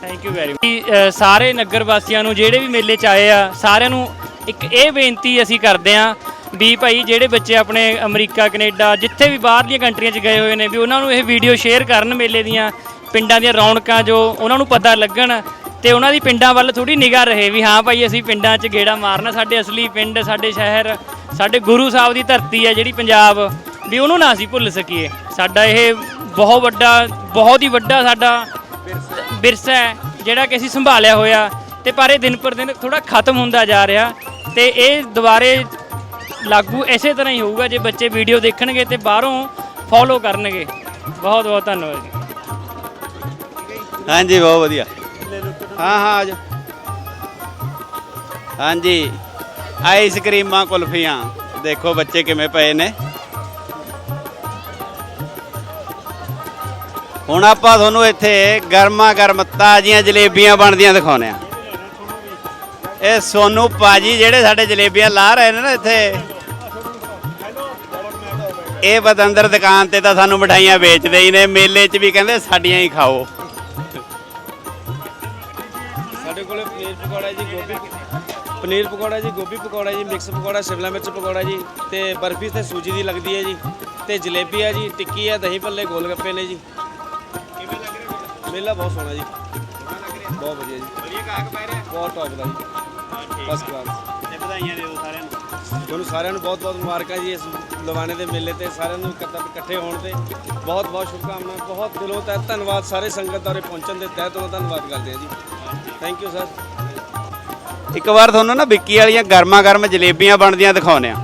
ਥੈਂਕ ਯੂ ਵੈਰੀ ਮਚ ਸਾਰੇ ਨਗਰ ਵਾਸੀਆਂ ਨੂੰ ਜਿਹੜੇ ਵੀ ਮੇਲੇ 'ਚ ਆਏ ਆ, ਸਾਰਿਆਂ ਨੂੰ ਇੱਕ ਇਹ ਬੇਨਤੀ ਅਸੀਂ ਕਰਦੇ ਆ ਵੀ ਭਾਈ ਜਿਹੜੇ ਬੱਚੇ ਆਪਣੇ ਅਮਰੀਕਾ, ਕੈਨੇਡਾ, ਜਿੱਥੇ ਵੀ ਬਾਹਰਲੀਆਂ ਕੰਟਰੀਆਂ 'ਚ ਗਏ ਹੋਏ ਨੇ, ਵੀ ਉਹਨਾਂ ਨੂੰ ਇਹ ਵੀਡੀਓ ਸ਼ੇਅਰ ਕਰਨ ਮੇਲੇ ਦੀਆਂ ਪਿੰਡਾਂ ਦੀਆਂ ਰੌਣਕਾਂ ਜੋ ਉਹਨਾਂ ਨੂੰ ਪਤਾ ਲੱਗਣ ਤੇ ਉਹਨਾਂ ਦੀ ਪਿੰਡਾਂ ਵੱਲ ਥੋੜੀ ਨਿਗਾਹ ਰਹੇ ਵੀ ਹਾਂ ਭਾਈ ਅਸੀਂ ਪਿੰਡਾਂ 'ਚ ਗੇੜਾ ਮਾਰਨਾ, ਸਾਡੇ ਅਸਲੀ ਪਿੰਡ, ਸਾਡੇ ਸ਼ਹਿਰ, ਸਾਡੇ ਗੁਰੂ ਸਾਹਿਬ ਦੀ ਧਰਤੀ ਹੈ ਜਿਹੜੀ ਪੰਜਾਬ, ਵੀ ਉਹਨੂੰ ਨਾ ਅਸੀਂ ਭੁੱਲ ਸਕੀਏ। ਸਾਡਾ ਇਹ ਬਹੁਤ ਵੱਡਾ, ਬਹੁਤ ਹੀ ਵੱਡਾ ਸਾਡਾ ਵਿਰਸਾ ਹੈ, ਜਿਹੜਾ ਕਿ ਅਸੀਂ ਸੰਭਾਲਿਆ ਹੋਇਆ। ਤੇ ਪਰ ਇਹ ਦਿਨ ਪਰ ਦਿਨ ਥੋੜਾ ਖਤਮ ਹੁੰਦਾ ਜਾ ਰਿਹਾ ਤੇ ਇਹ ਦੁਬਾਰੇ ਲਾਗੂ ਇਸੇ ਤਰ੍ਹਾਂ ਹੀ ਹੋਊਗਾ, ਜੇ ਬੱਚੇ ਵੀਡੀਓ ਦੇਖਣਗੇ ਤੇ ਬਾਹਰੋਂ ਫੋਲੋ ਕਰਨਗੇ। ਬਹੁਤ ਬਹੁਤ ਧੰਨਵਾਦ ਜੀ। ਹਾਂਜੀ, ਬਹੁਤ ਵਧੀਆ। ਹਾਂ ਹਾਂ ਆਜੋ ਹਾਂਜੀ ਆਈਸਕ੍ਰੀਮਾਂ ਕੁਲਫੀਆਂ। ਦੇਖੋ ਬੱਚੇ ਕਿਵੇਂ ਪਏ ਨੇ। ਹੁਣ ਆਪਾਂ ਤੁਹਾਨੂੰ ਇੱਥੇ ਗਰਮਾ ਗਰਮ ਤਾਜ਼ੀਆਂ ਜਲੇਬੀਆਂ ਬਣਦੀਆਂ ਦਿਖਾਉਨੇ ਆ ਇਹ ਸੋਨੂ ਪਾਜੀ ਜਿਹੜੇ ਸਾਡੇ ਜਲੇਬੀਆਂ ਲਾ ਰਹੇ ਨੇ ਨਾ ਇੱਥੇ। ਇਹ ਬਦੰਦਰ ਦੁਕਾਨ ਤੇ ਤਾਂ ਸਾਨੂੰ ਮਠਾਈਆਂ ਵੇਚਦੇ ਹੀ ਨੇ। ਮੇਲੇ 'ਚ ਵੀ ਕਹਿੰਦੇ ਸਾਡੀਆਂ ਹੀ ਖਾਓ। ਪਕੌੜਾ ਜੀ ਗੋਭੀ ਪਨੀਰ ਪਕੌੜਾ ਜੀ ਗੋਭੀ ਪਕੌੜਾ ਜੀ ਮਿਕਸ ਪਕੌੜਾ ਸ਼ਿਮਲਾ ਮਿਰਚ ਪਕੌੜਾ ਜੀ ਤੇ ਬਰਫੀ ਤੇ ਸੂਜੀ ਦੀ ਲੱਗਦੀ ਹੈ ਜੀ ਤੇ ਜਲੇਬੀ ਆ ਜੀ ਟਿੱਕੀ ਆ ਦਹੀਂ ਭੱਲੇ ਗੋਲ ਗੱਪੇ ਨੇ ਜੀ। ਕਿਵੇਂ ਲੱਗ ਰਿਹਾ ਮੇਲਾ? ਬਹੁਤ ਸੋਹਣਾ ਜੀ। ਬਹੁਤ ਵਧੀਆ ਜੀ। ਵਧੀਆ ਕਾਕ ਪੈ ਰਿਹਾ? ਬਹੁਤ ਟੌਪ ਦਾ ਜੀ। ਫਸਟ ਕਲਾਸ ਤੇ ਵਧਾਈਆਂ ਦਿਓ ਸਾਰਿਆਂ ਨੂੰ। ਤੁਹਾਨੂੰ ਸਾਰਿਆਂ ਨੂੰ ਬਹੁਤ ਬਹੁਤ ਮੁਬਾਰਕਾਂ ਜੀ ਇਸ ਲਵਾਣੇ ਦੇ ਮੇਲੇ ਤੇ ਸਾਰਿਆਂ ਨੂੰ ਇਕੱਠਾ- ਇਕੱਠੇ ਹੋਣ ਤੇ। ਬਹੁਤ ਬਹੁਤ ਸ਼ੁਭਕਾਮਨਾਵਾਂ ਬਹੁਤ ਦਿਲੋਂ ਤਹਿ ਧੰਨਵਾਦ ਸਾਰੇ ਸੰਗਤ ਦਾ ਪਹੁੰਚਣ ਦੇ ਤਹਿ ਦਿਲੋਂ ਧੰਨਵਾਦ ਕਰਦੇ ਹਾਂ ਜੀ ਥੈਂਕ ਯੂ ਸਰ ਇੱਕ ਵਾਰ ਤੁਹਾਨੂੰ ਨਾ ਵਿੱਕੀ ਵਾਲੀਆਂ ਗਰਮਾ ਗਰਮ ਜਲੇਬੀਆਂ ਬਣਦੀਆਂ ਦਿਖਾਉਨੇ ਆ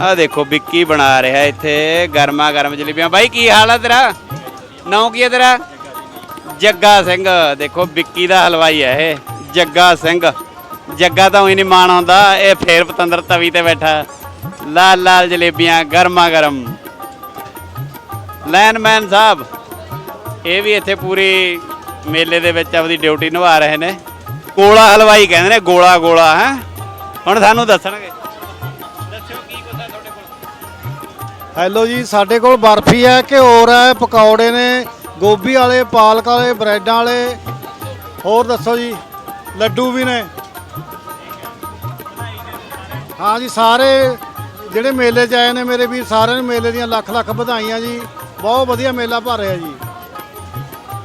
ਆਹ ਦੇਖੋ, ਵਿੱਕੀ ਬਣਾ ਰਿਹਾ ਇੱਥੇ ਗਰਮਾ ਗਰਮ ਜਲੇਬੀਆਂ। ਬਾਈ, ਕੀ ਹਾਲ ਆ ਤੇਰਾ? ਨਾਂ ਕੀ ਹੈ ਤੇਰਾ? ਜੱਗਾ ਸਿੰਘ। ਦੇਖੋ, ਵਿੱਕੀ ਦਾ ਹਲਵਾਈ ਹੈ ਇਹ। ਜੱਗਾ ਸਿੰਘ। ਜੱਗਾ ਤਾਂ ਉਹੀ ਨਹੀਂ ਮਾਣ ਹੁੰਦਾ ਇਹ ਫੇਰ ਪਤੰਦਰ ਤਵੀ ਤੇ ਬੈਠਾ। ਲਾਲ ਲਾਲ ਜਲੇਬੀਆਂ, ਗਰਮਾ ਗਰਮ। ਲੈਨਮੈਨ ਸਾਹਿਬ, ਇਹ ਵੀ ਇੱਥੇ ਪੂਰੀ ਮੇਲੇ ਦੇ ਵਿੱਚ ਆਪਦੀ ਡਿਊਟੀ ਨਿਭਾ ਰਹੇ ਨੇ। ਗੋਲਾ ਹਲਵਾਈ ਕਹਿੰਦੇ ਨੇ ਗੋਲਾ ਗੋਲਾ ਹੈ? ਹੁਣ ਸਾਨੂੰ ਦੱਸਣਗੇ। ਦੱਸਿਓ ਕੀ ਹੈ ਤੁਹਾਡੇ ਕੋਲ। ਹੈਲੋ ਜੀ ਸਾਡੇ ਕੋਲ ਬਰਫੀ ਹੈ ਘਿਓਰ ਹੈ? ਪਕੌੜੇ ਨੇ ਗੋਭੀ ਵਾਲੇ ਪਾਲਕ ਵਾਲੇ ਬ੍ਰੈਡਾਂ ਵਾਲੇ। ਹੋਰ ਦੱਸੋ ਜੀ ਲੱਡੂ ਵੀ ਨੇ। ਹਾਂ ਜੀ ਸਾਰੇ ਜਿਹੜੇ ਮੇਲੇ 'ਚ ਆਏ ਨੇ ਮੇਰੇ ਵੀਰ ਸਾਰਿਆਂ ਨੂੰ ਮੇਲੇ ਦੀਆਂ ਲੱਖ ਲੱਖ ਵਧਾਈਆਂ ਜੀ। ਬਹੁਤ ਵਧੀਆ ਮੇਲਾ ਭਰ ਰਿਹਾ ਜੀ।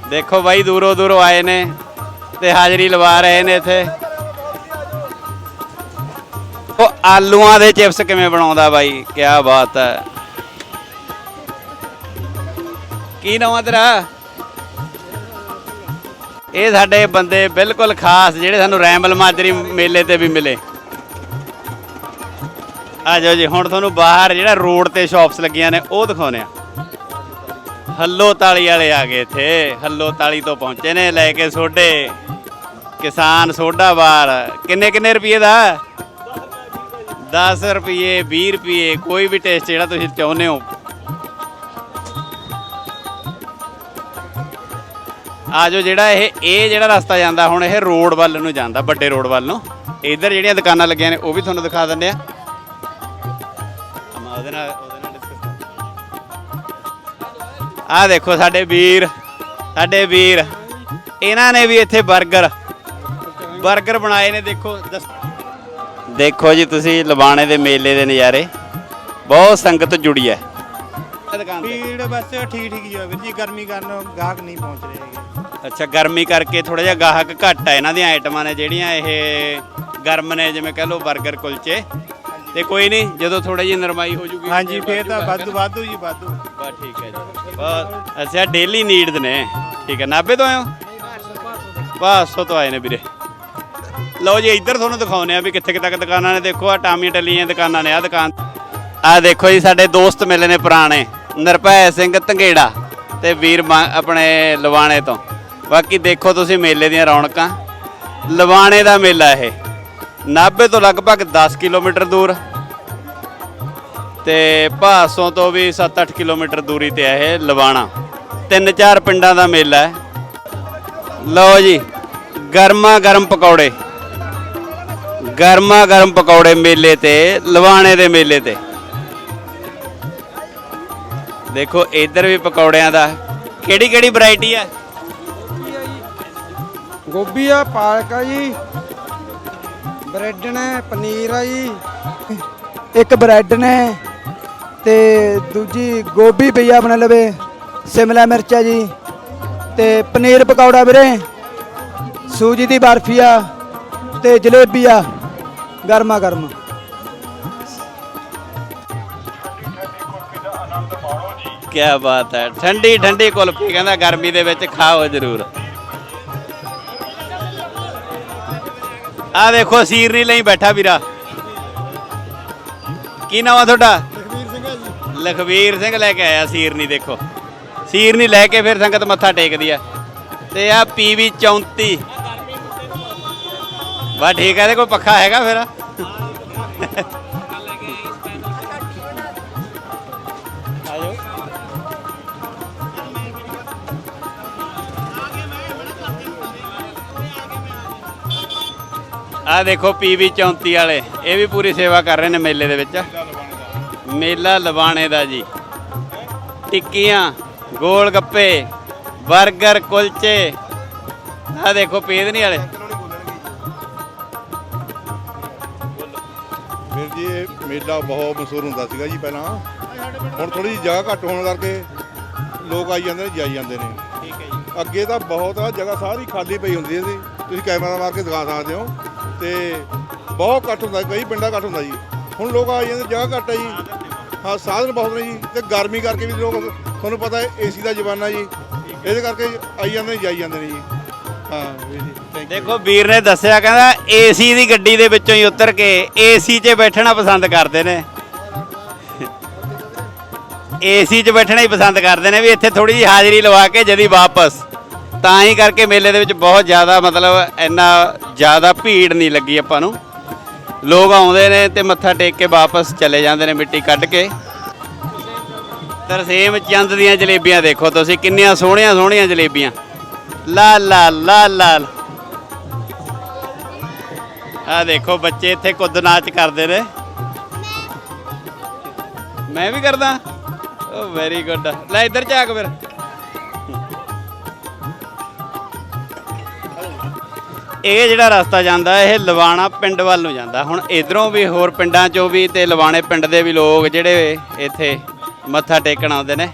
ਦੇਖੋ ਬਾਈ ਦੂਰੋਂ ਦੂਰੋਂ ਆਏ ਨੇ। ਤੇ ਹਾਜ਼ਰੀ ਲਵਾ ਰਹੇ ਨੇ ਇੱਥੇ। ਉਹ ਆਲੂਆਂ ਦੇ ਚਿਪਸ ਕਿਵੇਂ ਬਣਾਉਂਦਾ ਬਾਈ? ਕੀ ਬਾਤ ਹੈ। ਕੀ ਨਾਮ ਆ ਤੇਰਾ? ਇਹ ਸਾਡੇ ਬੰਦੇ ਬਿਲਕੁਲ ਖਾਸ, ਜਿਹੜੇ ਸਾਨੂੰ ਰੈਮਲ ਮਾਜਰੀ ਮੇਲੇ ਤੇ ਵੀ ਮਿਲੇ। ਆ ਜਾਓ ਜੀ, ਹੁਣ ਤੁਹਾਨੂੰ ਬਾਹਰ ਜਿਹੜਾ ਰੋਡ ਤੇ ਸ਼ਾਪਸ ਲੱਗੀਆਂ ਨੇ, ਉਹ ਦਿਖਾਉਨੇ ਆ ਹੱਲੋ ਤਾਲੀ ਵਾਲੇ ਆ ਗਏ ਇੱਥੇ। ਹੱਲੋ ਤਾਲੀ ਤੋਂ ਪਹੁੰਚੇ ਨੇ ਲੈ ਕੇ ਸੋਡੇ ਕਿਸਾਨ ਸੋਡਾ ਬਾਰ ਕਿੰਨੇ ਕਿੰਨੇ ਰੁਪਏ ਦਾ? 10 ਰੁਪਏ 20 ਰੁਪਏ। ਕੋਈ ਵੀ ਟੇਸਟ ਜਿਹੜਾ ਤੁਸੀਂ ਚਾਹੁੰਦੇ ਹੋ। ਆਜੋ ਜਿਹੜਾ ਇਹ ਇਹ ਜਿਹੜਾ ਰਸਤਾ ਜਾਂਦਾ, ਹੁਣ ਇਹ ਰੋਡ ਵੱਲ ਨੂੰ ਜਾਂਦਾ, ਵੱਡੇ ਰੋਡ ਵੱਲ ਨੂੰ। ਇੱਧਰ ਜਿਹੜੀਆਂ ਦੁਕਾਨਾਂ ਲੱਗੀਆਂ ਨੇ, ਉਹ ਵੀ ਤੁਹਾਨੂੰ ਦਿਖਾ ਦਿੰਦੇ ਆ। ਉਹਦੇ ਨਾਲ ਆਹ ਦੇਖੋ ਸਾਡੇ ਵੀਰ ਸਾਡੇ ਵੀਰ। ਇਹਨਾਂ ਨੇ ਵੀ ਇੱਥੇ 버ਗਰ 버ਗਰ ਬਣਾਏ ਨੇ ਦੇਖੋ ਦੇਖੋ ਜੀ ਤੁਸੀਂ ਲਬਾਣੇ ਦੇ ਮੇਲੇ ਦੇ ਨਜ਼ਾਰੇ। ਬਹੁਤ ਸੰਗਤ ਜੁੜੀ ਹੈ। ਦੁਕਾਨ ਬਸ ਠੀਕ ਠੀਕ ਹੀ ਵੀਰ ਜੀ ਗਰਮੀ ਕਾਰਨ ਗਾਹਕ ਨਹੀਂ ਪਹੁੰਚ ਰਹੇ ਹੈਗੇ। ਅੱਛਾ ਗਰਮੀ ਕਰਕੇ ਥੋੜਾ ਜਿਹਾ ਗਾਹਕ ਘੱਟ ਆ ਇਹਨਾਂ ਦੀਆਂ ਆਈਟਮਾਂ ਨੇ ਜਿਹੜੀਆਂ ਇਹ ਗਰਮ ਨੇ ਜਿਵੇਂ ਕਹ ਲੋ 버ਗਰ ਕੁਲਚੇ। ਤੇ ਕੋਈ ਨਹੀਂ ਜਦੋਂ ਥੋੜਾ ਜਿਹੀ ਨਰਮਾਈ ਹੋ ਜੂਗੀ ਹਾਂਜੀ ਫੇਰ ਤਾਂ ਵਾਧੂ ਵਾਧੂ ਜੀ ਵਾਧੂ। ਬਸ ਠੀਕ ਹੈ ਜੀ। ਬਹੁਤ ਅੱਛਾ ਡੇਲੀ ਨੀਡਸ ਨੇ। ਠੀਕ ਹੈ ਨਾਭੇ ਤੋਂ ਹੋ? ਬਾਸੋ ਤੋਂ ਆਏ ਨੇ ਵੀਰੇ। ਲਓ ਜੀ ਇੱਧਰ ਤੁਹਾਨੂੰ ਦਿਖਾਉਨੇ ਆ ਵੀ ਕਿੱਥੇ ਕਿੱਥੇ ਤੱਕ ਦੁਕਾਨਾਂ ਨੇ। ਦੇਖੋ ਆ ਟਾਮੀਆਂ ਟੱਲੀਆਂ ਦੁਕਾਨਾਂ ਨੇ ਆ ਦੁਕਾਨ। ਆ ਦੇਖੋ ਜੀ ਸਾਡੇ ਦੋਸਤ ਮਿਲੇ ਨੇ ਪੁਰਾਣੇ ਨਿਰਭੈ ਸਿੰਘ ਧੰਗੇੜਾ ਤੇ ਵੀਰ ਆਪਣੇ ਲਵਾਣੇ ਤੋਂ। ਬਾਕੀ ਦੇਖੋ ਤੁਸੀਂ ਮੇਲੇ ਦੀਆਂ ਰੌਣਕਾਂ। ਲਵਾਣੇ ਦਾ ਮੇਲਾ ਇਹ। ਨਾਭੇ ਤੋਂ ਲਗਭਗ 10 ਕਿਲੋਮੀਟਰ ਦੂਰ ਤੇ ਭਾਸੋਂ ਤੋਂ ਵੀ 7-8 ਕਿਲੋਮੀਟਰ ਦੂਰੀ ਤੇ ਹੈ ਇਹ ਲਵਾਣਾ। ਤਿੰਨ ਚਾਰ ਪਿੰਡਾਂ ਦਾ ਮੇਲਾ ਹੈ। ਲਓ ਜੀ, ਗਰਮਾ ਗਰਮ ਪਕੌੜੇ। ਗਰਮਾ ਗਰਮ ਪਕੌੜੇ ਮੇਲੇ ਤੇ, ਲਵਾਣੇ ਦੇ ਮੇਲੇ ਤੇ। ਦੇਖੋ, ਇੱਧਰ ਵੀ ਪਕੌੜਿਆਂ ਦਾ ਕਿਹੜੀ ਕਿਹੜੀ ਵੈਰਾਈਟੀ ਹੈ ਗੋਭੀ ਆ, ਪਾਲਕ ਆ ਜੀ। ਬ੍ਰੈਡ ਨੇ, ਪਨੀਰ ਆ ਜੀ। ਇੱਕ ਬ੍ਰੈਡ ਨੇ ਤੇ ਦੂਜੀ ਗੋਭੀ ਪਈ ਆ ਆਪਣੇ ਲਵੇ, ਸਿਮਲਾ ਮਿਰਚ ਆ ਜੀ। ਤੇ ਪਨੀਰ ਪਕੌੜਾ ਵੀਰੇ, ਸੂਜੀ ਦੀ ਬਰਫੀ ਆ ਤੇ ਜਲੇਬੀ ਆ, ਗਰਮਾ ਗਰਮ। ਕੀ ਬਾਤ ਹੈ ਠੰਡੀ ਠੰਡੀ ਕੁਲਫੀ ਕਹਿੰਦਾ ਗਰਮੀ ਦੇ ਵਿੱਚ ਖਾਓ ਜ਼ਰੂਰ। ਆ ਦੇਖੋ ਸੀਰ ਨਹੀਂ ਲਈ ਬੈਠਾ ਵੀਰਾ। ਕੀ ਨਾਮ ਆ ਤੁਹਾਡਾ? ਲਖਵੀਰ ਸਿੰਘ ਜੀ। ਲਖਵੀਰ ਸਿੰਘ ਲੈ ਕੇ ਆਇਆ ਸੀਰ ਨਹੀਂ ਦੇਖੋ। ਸੀਰ ਨਹੀਂ ਲੈ ਕੇ ਫਿਰ ਸੰਗਤ ਮੱਥਾ ਟੇਕਦੀ ਆ। ਤੇ ਆ ਪੀਵੀ 34 ਬਾ ਠੀਕ ਹੈ ਇਹਦੇ ਕੋਲ ਪੱਖਾ ਹੈਗਾ ਫਿਰ? ਆ ਦੇਖੋ ਪੀਵੀ 34 ਵਾਲੇ ਇਹ ਵੀ ਪੂਰੀ ਸੇਵਾ ਕਰ ਰਹੇ ਨੇ ਮੇਲੇ ਦੇ ਵਿੱਚ। ਮੇਲਾ ਲਵਾਣੇ ਦਾ ਜੀ। ਟਿੱਕੀਆਂ ਗੋਲ ਗੱਪੇ 버ਗਰ ਕੁਲਚੇ। ਆ ਦੇਖੋ ਪੇਦਨੀ ਵਾਲੇ। ਵੀਰ ਜੀ ਇਹ ਮੇਲਾ ਬਹੁਤ ਮਸ਼ਹੂਰ ਹੁੰਦਾ ਸੀਗਾ ਜੀ ਪਹਿਲਾਂ। ਹੁਣ ਥੋੜੀ ਜਿਹੀ ਜਗ੍ਹਾ ਘੱਟ ਹੋਣ ਕਰਕੇ ਲੋਕ ਆਈ ਜਾਂਦੇ ਨੇ ਜਾਈ ਜਾਂਦੇ ਨੇ। ਠੀਕ ਹੈ ਜੀ। ਅੱਗੇ ਤਾਂ ਬਹੁਤ ਆ ਜਗ੍ਹਾ ਸਾਰੀ ਖਾਲੀ ਪਈ ਹੁੰਦੀ ਸੀ ਤੁਸੀਂ ਕੈਮਰਾ ਮਾਰ ਕੇ ਦਿਖਾ ਸਕਦੇ ਹੋ। ਤੇ ਬਹੁਤ ਘੱਟ ਹੁੰਦਾ, ਕਈ ਪਿੰਡਾਂ ਘੱਟ ਹੁੰਦਾ ਜੀ। ਹੁਣ ਲੋਕ ਆ ਜਾਂਦੇ, ਜਗ੍ਹਾ ਘੱਟ ਹੈ ਜੀ। ਹਾਂ, ਸਾਧਨ ਬਹੁਤ ਨੇ ਜੀ, ਤੇ ਗਰਮੀ ਕਰਕੇ ਵੀ ਲੋਕ, ਤੁਹਾਨੂੰ ਪਤਾ ਹੈ ਏਸੀ ਦਾ ਜ਼ਮਾਨਾ ਜੀ। ਇਹਦੇ ਕਰਕੇ ਆਈ ਜਾਂਦੇ ਨੇ, ਜਾਈ ਜਾਂਦੇ ਨੇ ਜੀ। ਹਾਂ ਵੀਰ ਜੀ। Thank you। ਦੇਖੋ, ਵੀਰ ਨੇ ਦੱਸਿਆ, ਕਹਿੰਦਾ ਏਸੀ ਦੀ ਗੱਡੀ ਦੇ ਵਿੱਚੋਂ ਹੀ ਉਤਰ ਕੇ ਏਸੀ 'ਚ ਬੈਠਣਾ ਪਸੰਦ ਕਰਦੇ ਨੇ। ਏਸੀ 'ਚ ਬੈਠਣਾ ਹੀ ਪਸੰਦ ਕਰਦੇ ਨੇ, ਵੀ ਇੱਥੇ ਥੋੜੀ ਜਿਹੀ ਹਾਜ਼ਰੀ ਲਵਾ ਕੇ ਜਦੀ ਵਾਪਸ। ਤਾਂ ਹੀ ਕਰਕੇ ਮੇਲੇ ਦੇ ਵਿੱਚ ਬਹੁਤ ਜ਼ਿਆਦਾ ਮਤਲਬ ਇੰਨਾ ਜ਼ਿਆਦਾ ਭੀੜ ਨਹੀਂ ਲੱਗੀ ਆਪਾਂ ਨੂੰ। ਲੋਕ ਆਉਂਦੇ ਨੇ ਤੇ ਮੱਥਾ ਟੇਕ ਕੇ ਵਾਪਸ ਚਲੇ ਜਾਂਦੇ ਨੇ ਮਿੱਟੀ ਕੱਢ ਕੇ। ਤਰਸੇਮ ਚੰਦ ਦੀਆਂ ਜਲੇਬੀਆਂ ਦੇਖੋ ਤੁਸੀਂ, ਕਿੰਨੀਆਂ ਸੋਹਣੀਆਂ ਸੋਹਣੀਆਂ ਜਲੇਬੀਆਂ। ਲਾਲ ਲਾਲ ਲਾਲ ਲਾਲ ਆ ਦੇਖੋ ਬੱਚੇ ਇੱਥੇ ਕੁੱਦ ਨਾਚ ਕਰਦੇ ਨੇ। ਮੈਂ ਵੀ ਕਰਦਾ। ਓ ਵੈਰੀ ਗੁੱਡ ਲੈ, ਇੱਧਰ ਝਾਕ ਫਿਰ। ਇਹ ਜਿਹੜਾ ਰਸਤਾ ਜਾਂਦਾ, ਇਹ ਲਵਾਣਾ ਪਿੰਡ ਵੱਲ ਨੂੰ ਜਾਂਦਾ। ਹੁਣ ਇਧਰੋਂ ਵੀ ਹੋਰ ਪਿੰਡਾਂ ਚੋਂ ਵੀ ਤੇ ਲਵਾਣੇ ਪਿੰਡ ਦੇ ਵੀ ਲੋਕ ਜਿਹੜੇ ਇੱਥੇ ਮੱਥਾ ਟੇਕਣ ਆਉਂਦੇ ਨੇ।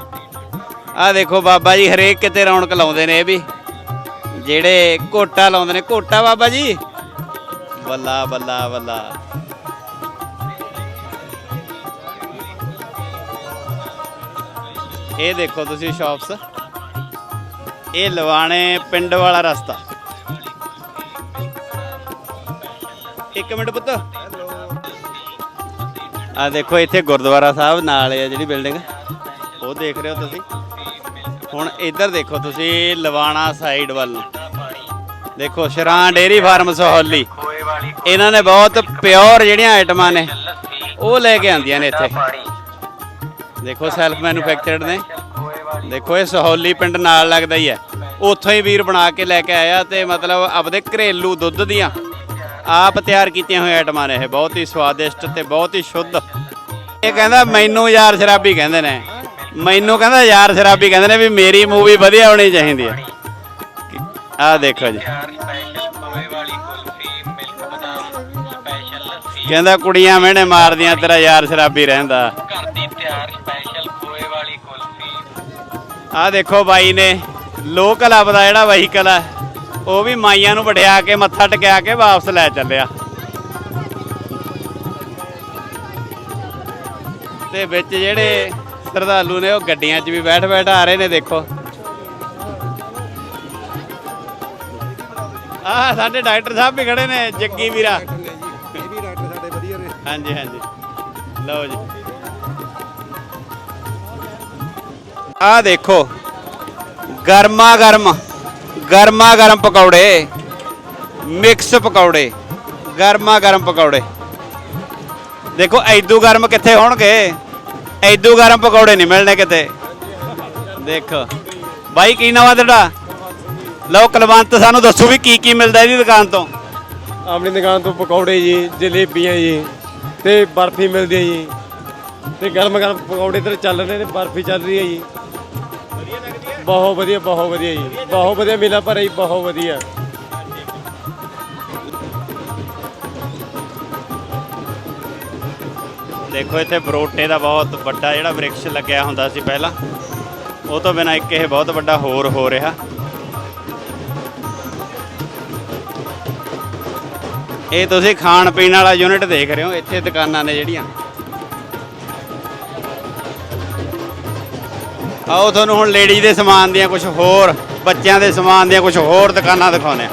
ਆਹ ਦੇਖੋ ਬਾਬਾ ਜੀ, ਹਰੇਕ ਕਿਤੇ ਰੌਣਕ ਲਾਉਂਦੇ ਨੇ ਇਹ ਵੀ। ਜਿਹੜੇ ਘੋਟਾ ਲਾਉਂਦੇ ਨੇ, ਘੋਟਾ ਬਾਬਾ ਜੀ? ਬੱਲਾ ਬੱਲਾ ਬੱਲਾ। ਇਹ ਦੇਖੋ ਤੁਸੀਂ ਸ਼ਾਪਸ ਇਹ ਲਵਾਣੇ ਪਿੰਡ ਵਾਲਾ ਰਸਤਾ। ਇੱਕ ਮਿੰਟ ਪੁੱਤ। ਆ ਦੇਖੋ, ਇੱਥੇ ਗੁਰਦੁਆਰਾ ਸਾਹਿਬ ਨਾਲ ਹੈ ਜਿਹੜੀ ਬਿਲਡਿੰਗ ਉਹ ਦੇਖ ਰਹੇ ਹੋ ਤੁਸੀਂ? ਹੁਣ ਇੱਧਰ ਦੇਖੋ ਤੁਸੀਂ, ਲਵਾਣਾ ਸਾਈਡ ਵੱਲ। ਨੂੰ ਦੇਖੋ ਸ਼ਰਾਂ ਡੇਰੀ ਫਾਰਮ ਸਹੌਲੀ। ਇਹਨਾਂ ਨੇ ਬਹੁਤ ਪਿਓਰ ਜਿਹੜੀਆਂ ਆਈਟਮਾਂ ਨੇ, ਉਹ ਲੈ ਕੇ ਆਉਂਦੀਆਂ ਨੇ ਇੱਥੇ। ਦੇਖੋ ਸੈਲਫ ਮੈਨੂਫੈਕਚਰਡ ਨੇ। ਦੇਖੋ, ਇਹ ਸਹੌਲੀ ਪਿੰਡ ਨਾਲ ਲੱਗਦਾ ਹੀ ਹੈ। ਉੱਥੋਂ ਹੀ ਵੀਰ ਬਣਾ ਕੇ ਲੈ ਕੇ ਆਇਆ ਤੇ ਮਤਲਬ ਆਪਦੇ ਘਰੇਲੂ ਦੁੱਧ ਦੀਆਂ ਆਪ ਤਿਆਰ ਕੀਤੀਆਂ ਹੋਈਆਂ ਆਈਟਮਾਂ ਨੇ ਇਹ। ਬਹੁਤ ਹੀ ਸਵਾਦਿਸ਼ਟ ਤੇ ਬਹੁਤ ਹੀ ਸ਼ੁੱਧ। ਇਹ ਕਹਿੰਦਾ, ਮੈਨੂੰ ਯਾਰ ਸ਼ਰਾਬੀ ਕਹਿੰਦੇ ਨੇ। ਮੈਨੂੰ ਕਹਿੰਦਾ, ਯਾਰ ਸ਼ਰਾਬੀ ਕਹਿੰਦੇ ਨੇ ਵੀ ਮੇਰੀ ਮੂਵੀ ਵਧੀਆ ਹੋਣੀ ਚਾਹੀਦੀ ਹੈ। ਆਹ ਦੇਖੋ ਜੀ। ਕਹਿੰਦਾ, ਕੁੜੀਆਂ ਮਿਹਣੇ ਮਾਰਦੀਆਂ, ਤੇਰਾ ਯਾਰ ਸ਼ਰਾਬੀ ਰਹਿੰਦਾ। ਘਰ ਦੀ ਤਿਆਰ ਸਪੈਸ਼ਲ ਖੋਏ ਵਾਲੀ ਕੁਲਫੀ ਆਹ ਦੇਖੋ ਬਾਈ ਨੇ ਲੋਕਲ ਆਪਦਾ ਜਿਹੜਾ ਵਹੀਕਲ ਹੈ ਉਹ ਵੀ ਮਾਈਆਂ ਨੂੰ ਵਢਿਆ ਕੇ, ਮੱਥਾ ਟਕਿਆ ਕੇ ਵਾਪਸ ਲੈ ਚੱਲਿਆ। ਤੇ ਵਿੱਚ ਜਿਹੜੇ ਸ਼ਰਧਾਲੂ ਨੇ, ਉਹ ਗੱਡੀਆਂ 'ਚ ਵੀ ਬੈਠ ਬੈਠ ਆ ਰਹੇ ਨੇ, ਦੇਖੋ। ਆਹ, ਸਾਡੇ ਡਾਕਟਰ ਸਾਹਿਬ ਵੀ ਖੜੇ ਨੇ, ਜੱਗੀ ਵੀਰਾ। ਇਹ ਵੀ ਡਾਕਟਰ ਸਾਡੇ ਵਧੀਆ ਨੇ ਹਾਂਜੀ ਹਾਂਜੀ। ਲਓ ਜੀ। ਆਹ ਦੇਖੋ ਗਰਮਾ ਗਰਮ ਗਰਮਾ ਗਰਮ ਪਕੌੜੇ ਮਿਕਸ ਪਕੌੜੇ ਗਰਮਾ ਗਰਮ ਪਕੌੜੇ ਦੇਖੋ ਐਦੂ ਗਰਮ ਕਿੱਥੇ ਹੋਣਗੇ ਐਦੂ ਗਰਮ ਪਕੌੜੇ ਨਹੀਂ ਮਿਲਣੇ ਕਿਤੇ ਦੇਖੋ ਬਾਈ ਕੀ ਨਵਾਂ ਤੁਹਾਡਾ ਲਓ ਕਲਵੰਤ ਸਾਨੂੰ ਦੱਸੋ ਵੀ ਕੀ ਕੀ ਮਿਲਦਾ ਇਹਦੀ ਦੁਕਾਨ ਤੋਂ ਆਪਣੀ ਦੁਕਾਨ ਤੋਂ ਪਕੌੜੇ ਜੀ ਜਲੇਬੀਆਂ ਜੀ ਤੇ ਬਰਫੀ ਮਿਲਦੀ ਹੈ ਜੀ ਤੇ ਗਰਮ ਗਰਮ ਪਕੌੜੇ ਤੇ ਚੱਲ ਰਹੇ ਨੇ ਬਰਫੀ ਚੱਲ ਰਹੀ ਹੈ ਜੀ ਬਹੁਤ ਵਧੀਆ ਬਹੁਤ ਵਧੀਆ ਜੀ। ਬਹੁਤ ਵਧੀਆ ਮੇਲਾ ਭਰਿਆ ਜੀ, ਬਹੁਤ ਵਧੀਆ। ਦੇਖੋ, ਇੱਥੇ ਬਰੋਟੇ ਦਾ ਬਹੁਤ ਵੱਡਾ ਜਿਹੜਾ ਵ੍ਰਿਕਸ਼ ਲੱਗਿਆ ਹੁੰਦਾ ਸੀ ਪਹਿਲਾਂ। ਉਹ ਤੋਂ ਬਿਨਾ ਇੱਕ ਇਹ ਬਹੁਤ ਵੱਡਾ ਹੋਰ ਹੋ ਰਿਹਾ। ਇਹ ਤੁਸੀਂ ਖਾਣ ਪੀਣ ਵਾਲਾ ਯੂਨਿਟ ਦੇਖ ਰਹੇ ਹੋ, ਇੱਥੇ ਦੁਕਾਨਾਂ ਨੇ ਜਿਹੜੀਆਂ। ਆਓ ਤੁਹਾਨੂੰ ਹੁਣ ਲੇਡੀ ਦੇ ਸਮਾਨ ਦੀਆਂ ਕੁਝ ਹੋਰ, ਬੱਚਿਆਂ ਦੇ ਸਮਾਨ ਦੀਆਂ ਕੁਝ ਹੋਰ ਦੁਕਾਨਾਂ ਦਿਖਾਉਂਦੇ ਆ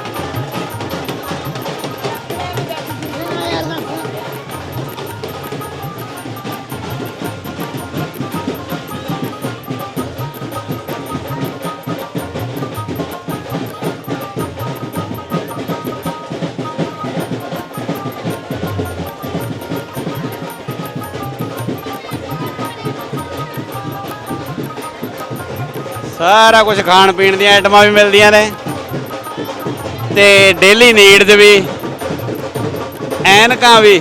ਸਾਰਾ ਕੁਝ ਖਾਣ ਪੀਣ ਦੀਆਂ ਆਈਟਮਾਂ ਵੀ ਮਿਲਦੀਆਂ ਨੇ। ਤੇ ਡੇਲੀ ਨੀਡਸ ਵੀ, ਐਨਕਾਂ ਵੀ।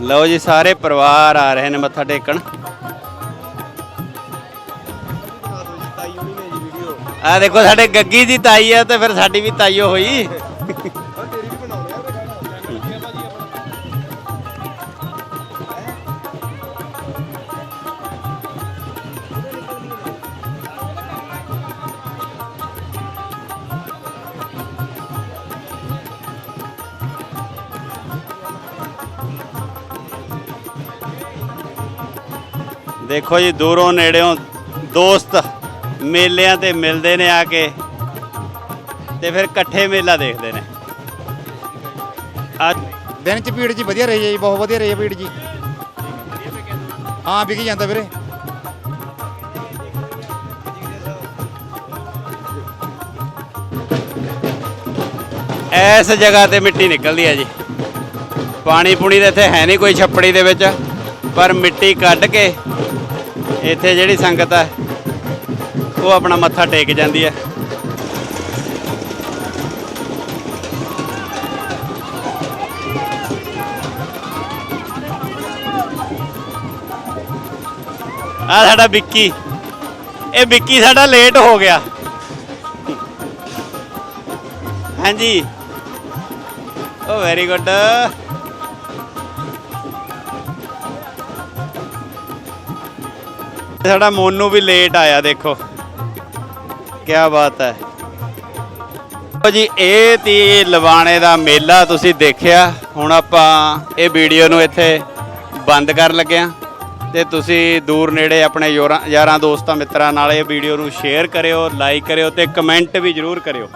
ਲਓ ਜੀ, ਸਾਰੇ ਪਰਿਵਾਰ ਆ ਰਹੇ ਨੇ ਮੱਥਾ ਟੇਕਣ। ਆ ਦੇਖੋ, ਸਾਡੇ ਗੱਗੀ ਦੀ ਤਾਈ ਆ ਤੇ ਫਿਰ ਸਾਡੀ ਵੀ ਤਾਈਓ ਹੋਈ। ਦੇਖੋ ਜੀ ਦੂਰੋਂ ਨੇੜਿਓਂ ਦੋਸਤ ਮੇਲਿਆਂ ਤੇ ਮਿਲਦੇ ਨੇ ਆ ਕੇ ਤੇ ਫਿਰ ਇਕੱਠੇ ਮੇਲਾ ਦੇਖਦੇ ਨੇ। ਅੱਜ ਦਿਨ ਚ ਭੀੜ ਜੀ ਵਧੀਆ ਰਹੀ ਹੈ ਜੀ ਬਹੁਤ ਵਧੀਆ ਰਹੀ ਹੈ ਭੀੜ ਜੀ। ਹਾਂ ਵਿਕੀ ਜਾਂਦਾ ਵੀਰੇ। ਇਸ ਜਗ੍ਹਾ ਤੇ ਮਿੱਟੀ ਨਿਕਲਦੀ ਹੈ ਜੀ। ਪਾਣੀ ਪੂਣੀ ਤਾਂ ਇੱਥੇ ਹੈ ਨਹੀਂ ਕੋਈ ਛੱਪੜੀ ਦੇ ਵਿੱਚ। ਪਰ ਮਿੱਟੀ ਕੱਢ ਕੇ ਇੱਥੇ ਜਿਹੜੀ ਸੰਗਤ ਹੈ, ਉਹ ਆਪਣਾ ਮੱਥਾ ਟੇਕ ਜਾਂਦੀ ਹੈ। ਆ ਸਾਡਾ ਵਿੱਕੀ। ਇਹ ਵਿੱਕੀ ਸਾਡਾ ਲੇਟ ਹੋ ਗਿਆ। ਹਾਂਜੀ। ਉਹ ਵੈਰੀ ਗੁੱਡ ਸਾਡਾ ਮੋਨੂ ਵੀ ਲੇਟ ਆਇਆ, ਦੇਖੋ। ਕੀ ਬਾਤ ਹੈ। ਲਓ ਜੀ, ਇਹ ਤੀ ਲਵਾਣੇ ਦਾ ਮੇਲਾ ਤੁਸੀਂ ਦੇਖਿਆ। ਹੁਣ ਆਪਾਂ ਇਹ ਵੀਡੀਓ ਨੂੰ ਇੱਥੇ ਬੰਦ ਕਰਨ ਲੱਗੇ ਹਾਂ। ਤੇ ਤੁਸੀਂ ਦੂਰ ਨੇੜੇ ਆਪਣੇ ਯੋਰਾਂ- ਯਾਰਾਂ ਦੋਸਤਾਂ ਮਿੱਤਰਾਂ ਨਾਲ ਇਹ ਵੀਡੀਓ ਨੂੰ ਸ਼ੇਅਰ ਕਰਿਓ ਲਾਈਕ ਕਰਿਓ ਤੇ ਕਮੈਂਟ ਵੀ ਜਰੂਰ ਕਰਿਓ।